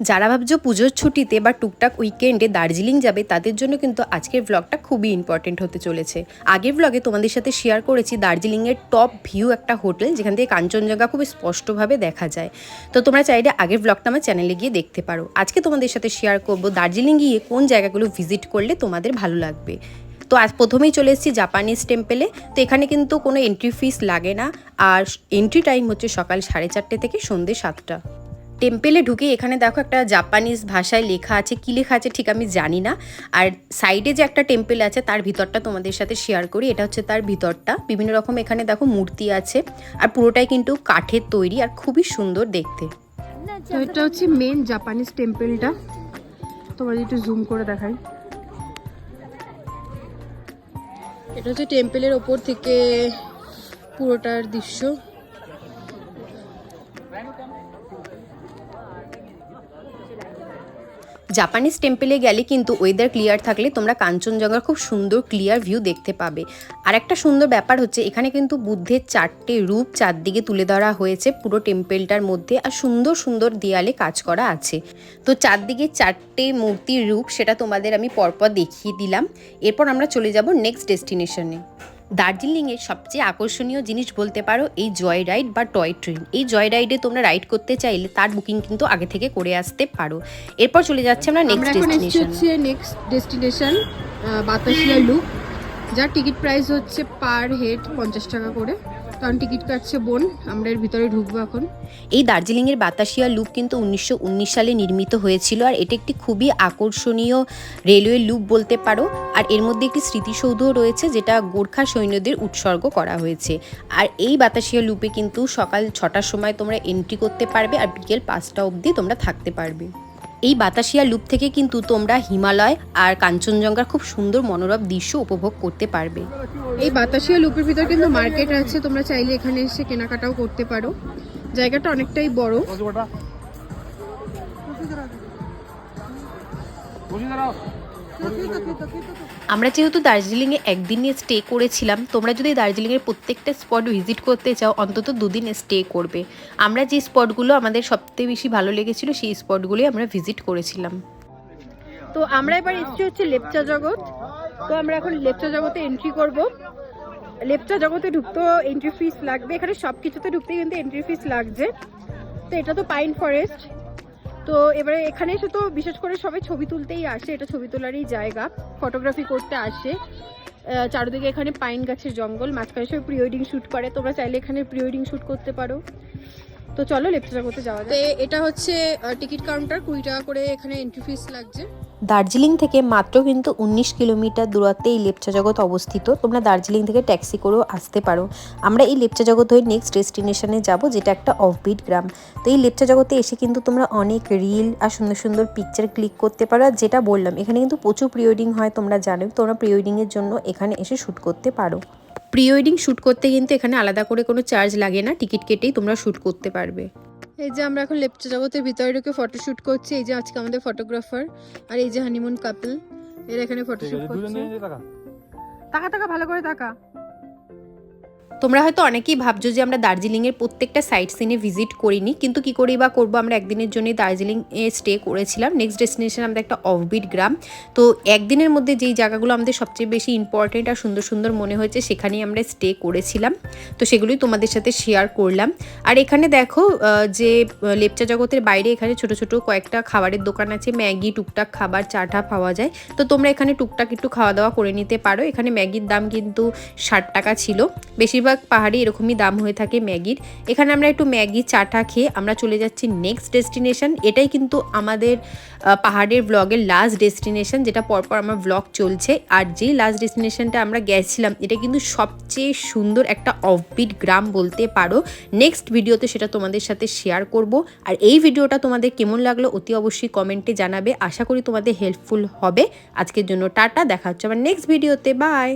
যারা ভাবছ পুজোর ছুটিতে বা টুকটাক উইকেন্ডে দার্জিলিং যাবে, তাদের জন্য কিন্তু আজকের ব্লগটা খুবই ইম্পর্টেন্ট হতে চলেছে। আগের ব্লগে তোমাদের সাথে শেয়ার করেছি, দার্জিলিংয়ের টপ ভিউ একটা হোটেল যেখান থেকে কাঞ্চনজঙ্ঘা খুব স্পষ্টভাবে দেখা যায়। তো তোমরা চাইলে আগের ব্লগটা আমার চ্যানেলে গিয়ে দেখতে পারো। আজকে তোমাদের সাথে শেয়ার করব দার্জিলিং গিয়ে কোন জায়গাগুলো ভিজিট করলে তোমাদের ভালো লাগবে। তো আজ প্রথমেই চলে এসেছি জাপানিজ টেম্পেলে তো এখানে কিন্তু কোনো এন্ট্রি ফিস লাগে না। আর এন্ট্রি টাইম হচ্ছে সকাল সাড়ে চারটে থেকে সন্ধ্যে সাতটা। টেম্পেলে ঢুকে এখানে দেখো একটা জাপানিজ ভাষায় লেখা আছে কী লেখা আছে ঠিক আমি জানি না। আর সাইডে যে একটা টেম্পেল আছে তার ভিতরটা তোমাদের সাথে শেয়ার করি এটা হচ্ছে তার ভিতরটা। বিভিন্ন রকম এখানে দেখো মূর্তি আছে আর পুরোটাই কিন্তু কাঠের তৈরি আর খুবই সুন্দর দেখতে। তো এটা হচ্ছে মেন জাপানিজ টেম্পেলটা তোমার একটু জুম করে দেখাই। এটা হচ্ছে টেম্পেলের ওপর থেকে পুরোটার দৃশ্য। জাপানিজ টেম্পেলে গেলে কিন্তু ওয়েদার ক্লিয়ার থাকলে তোমরা কাঞ্চনজঙ্ঘার খুব সুন্দর ক্লিয়ার ভিউ দেখতে পাবে। আর একটা সুন্দর ব্যাপার হচ্ছে, এখানে কিন্তু বুদ্ধের চারটে রূপ চারদিকে তুলে ধরা হয়েছে পুরো টেম্পেলটার মধ্যে, আর সুন্দর সুন্দর দেয়ালে কাজ করা আছে। তো চারদিকে চারটে মূর্তির রূপ, সেটা তোমাদের আমি পরপর দেখিয়ে দিলাম। এরপর আমরা চলে যাব নেক্সট ডেস্টিনেশনে দার্জিলিংয়ের সবচেয়ে আকর্ষণীয় জিনিস বলতে পারো এই জয় রাইড বা টয় ট্রেন। এই জয় রাইডে তোমরা রাইড করতে চাইলে তার বুকিং কিন্তু আগে থেকে করে আসতে পারো। এরপর চলে যাচ্ছে আমরা নেক্সট ডেস্টিনেশন হচ্ছে নেক্সট ডেস্টিনেশন বাতাসিয়া লুপ যার টিকিট প্রাইস হচ্ছে পার হেড পঞ্চাশ টাকা করে। কারণ টিকিট কাটছে বোন, আমরা এর ভিতরে ঢুকবো এখন। এই দার্জিলিংয়ের বাতাসিয়া লুপ কিন্তু উনিশশো উনিশ সালে নির্মিত হয়েছিল, আর এটা একটি খুবই আকর্ষণীয় রেলওয়ে লুপ বলতে পারো। আর এর মধ্যে একটি স্মৃতিসৌধও রয়েছে, যেটা গোর্খা সৈন্যদের উৎসর্গ করা হয়েছে। আর এই বাতাসিয়া লুপে কিন্তু সকাল ছটার সময় তোমরা এন্ট্রি করতে পারবে, আর বিকেল পাঁচটা অবধি তোমরা থাকতে পারবে। এই বাতাসিয়া লুপ থেকে কিন্তু তোমরা হিমালয় আর কাঞ্চনজঙ্ঘার খুব সুন্দর মনোরম দৃশ্য উপভোগ করতে পারবে। এই বাতাসিয়া লুপের ভিতর কিন্তু মার্কেট আছে তোমরা চাইলে এখানে এসে কেনাকাটাও করতে পারো। জায়গাটা অনেকটাই বড়। আমরা যেহেতু দার্জিলিংয়ে একদিন নিয়ে স্টে করেছিলাম, তোমরা যদি দার্জিলিংয়ের প্রত্যেকটা স্পট ভিজিট করতে চাও, অন্তত দুদিন স্টে করবে। আমরা যে স্পটগুলো আমাদের সবথেকে বেশি ভালো লেগেছিল, সেই স্পটগুলোই আমরা ভিজিট করেছিলাম। তো আমরা এবার এসেছি হচ্ছে লেপচা জগৎ। তো আমরা এখন লেপচা জগতে এন্ট্রি করব। লেপচা জগতে ঢুকতেও এন্ট্রি ফিস লাগবে। এখানে সব কিছুতে ঢুকতে কিন্তু এন্ট্রি ফিস লাগছে। তো এটা তো পাইন ফরেস্ট তো এবারে এখানে এসে তো বিশেষ করে সবাই ছবি তুলতেই আসে, এটা ছবি তোলারই জায়গা। ফটোগ্রাফি করতে আসে। চারদিকে এখানে পাইন গাছের জঙ্গল, মাঝখানে সবাই প্রি ওয়েডিং শ্যুট করে, তোমরা চাইলে এখানে প্রি ওয়েডিং শ্যুট করতে পারো। তো চলো লেপচার করতে যাওয়া যায় এটা হচ্ছে টিকিট কাউন্টার কুড়ি টাকা করে এখানে এন্ট্রি ফিস লাগছে। দার্জিলিং থেকে মাত্র কিন্তু উনিশ কিলোমিটার দূরত্বে এই লেপচা জগৎ অবস্থিত। তোমরা দার্জিলিং থেকে ট্যাক্সি করেও আসতে পারো। আমরা এই লেপচা জগৎ হয়ে নেক্সট ডেস্টিনেশনে যাব, যেটা একটা অফবিট গ্রাম। তো এই লেপচা জগতে এসে কিন্তু তোমরা অনেক রিল আর সুন্দর সুন্দর পিকচার ক্লিক করতে পারো। আর যেটা বললাম, এখানে কিন্তু প্রচুর প্রি ওয়েডিং হয়, তোমরা জানো তোমরা প্রি ওয়েডিংয়ের জন্য এখানে এসে শ্যুট করতে পারো। প্রি ওয়েডিং শ্যুট করতে কিন্তু এখানে আলাদা করে কোনো চার্জ লাগে না। টিকিট কেটেই তোমরা শ্যুট করতে পারবে। এই যে আমরা এখন লেপচা জগতের ভিতরে ঢুকে ফটোশুট করছি। এই যে আজকে আমাদের ফটোগ্রাফার আর এই যে হানিমুন কাপল এরা এখানে ফটোশুট করছে। টাকা টাকা ভালো করে টাকা তোমরা হয়তো অনেকেই ভাবছ যে আমরা দার্জিলিংয়ের প্রত্যেকটা সাইট সিনে ভিজিট করিনি, কিন্তু কি করেই বা করব? আমরা একদিনের জন্যই দার্জিলিং এ স্টে করেছিলাম। নেক্সট ডেস্টিনেশন আমাদের একটা অফবিট গ্রাম। তো একদিনের মধ্যে যেই জায়গাগুলো আমাদের সবচেয়ে বেশি ইম্পর্টেন্ট আর সুন্দর সুন্দর মনে হয়েছে, সেখানেই আমরা স্টে করেছিলাম। তো সেগুলোই তোমাদের সাথে শেয়ার করলাম। আর এখানে দেখো যে লেপচা জগতের বাইরে এখানে ছোট ছোট কয়েকটা খাবারের দোকান আছে। ম্যাগি, টুকটাক খাবার, চাটা পাওয়া যায়। তো তোমরা এখানে টুকটাক একটু খাওয়া দাওয়া করে নিতে পারো। এখানে ম্যাগির দাম কিন্তু ষাট টাকা ছিল। বেশিরভাগ পাহাড়ে এরকমই দাম হয়ে থাকে ম্যাগির। এখানে আমরা একটু ম্যাগি, চাটা খেয়ে আমরা চলে যাচ্ছি নেক্সট ডেস্টিনেশন এটাই কিন্তু আমাদের পাহাড়ের ব্লগের লাস্ট ডেস্টিনেশন যেটা পরপর আমার ব্লগ চলছে। আর যেই লাস্ট ডেস্টিনেশনটা আমরা গেছিলাম, এটা কিন্তু সবচেয়ে সুন্দর একটা অফবিট গ্রাম বলতে পারো। নেক্সট ভিডিওতে সেটা তোমাদের সাথে শেয়ার করব। আর এই ভিডিওটা তোমাদের কেমন লাগল, অতি অবশ্যই কমেন্টে জানাবে। আশা করি তোমাদের হেল্পফুল হবে। আজকের জন্য টাটা, দেখা হচ্ছে আবার নেক্সট ভিডিওতে বাই